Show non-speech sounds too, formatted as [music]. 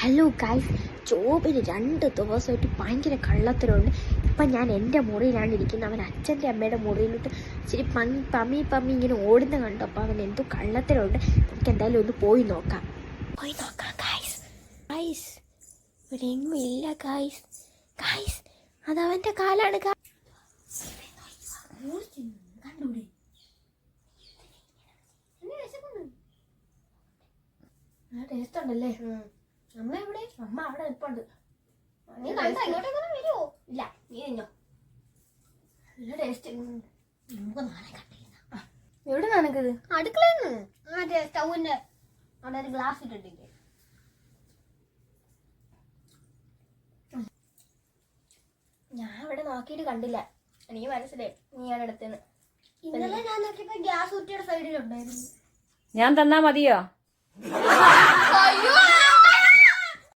Hello guys ജോബിന് രണ്ട് ദിവസമായിട്ട് ഭയങ്കര കള്ളത്തരമുണ്ട്. ഇപ്പം ഞാൻ എന്റെ മുറിയിലാണ് ഇരിക്കുന്നത്. അവൻ അച്ഛന്റെ അമ്മയുടെ മുറിയിലോട്ട് ശരി പങ്ങി പമ്മി പമ്മി ഇങ്ങനെ ഓടുന്ന കണ്ടു. അപ്പോൾ അവൻ എന്തോ കള്ളത്തരമുണ്ട്. നമുക്ക് എന്തായാലും ഒന്ന് പോയി നോക്കാം. പോയി നോക്കാം ഗൈസ് ഗൈസ് ഇവിടെ എങ്ങും ഇല്ല ഗൈസ് ഗൈസ് അതവന്റെ കാലാണ് ടേസ്റ്റ് ഉണ്ടല്ലേ? അമ്മ അവിടെ നിൽപ്പുണ്ട് നീ കണ്ടാ? ഇങ്ങോട്ടേക്കൊന്നും വരുമോ ഇല്ല നീ നിന്നോ. നല്ല ടേസ്റ്റ് നമുക്ക് നാളെ കണ്ടിരുന്ന എവിടെ നിനക്കിത് അടുക്കളന്ന് മറ്റേ സ്റ്റൗവിന്റെ അവിടെ ഒരു ഗ്ലാസ് ഇട്ടിട്ടില്ലേ? ഞാൻ ഇവിടെ നോക്കിയിട്ട് കണ്ടില്ല. എനിക്ക് മനസ്സിലായി. നീ ആണ് അടുത്തുനിന്ന് ഇന്നലെ ഞാൻ നോക്കിയപ്പോ ഗ്യാസ് കുറ്റിയുടെ സൈഡിലുണ്ടായിരുന്നു ഞാൻ തന്നാ മതിയോ? [laughs]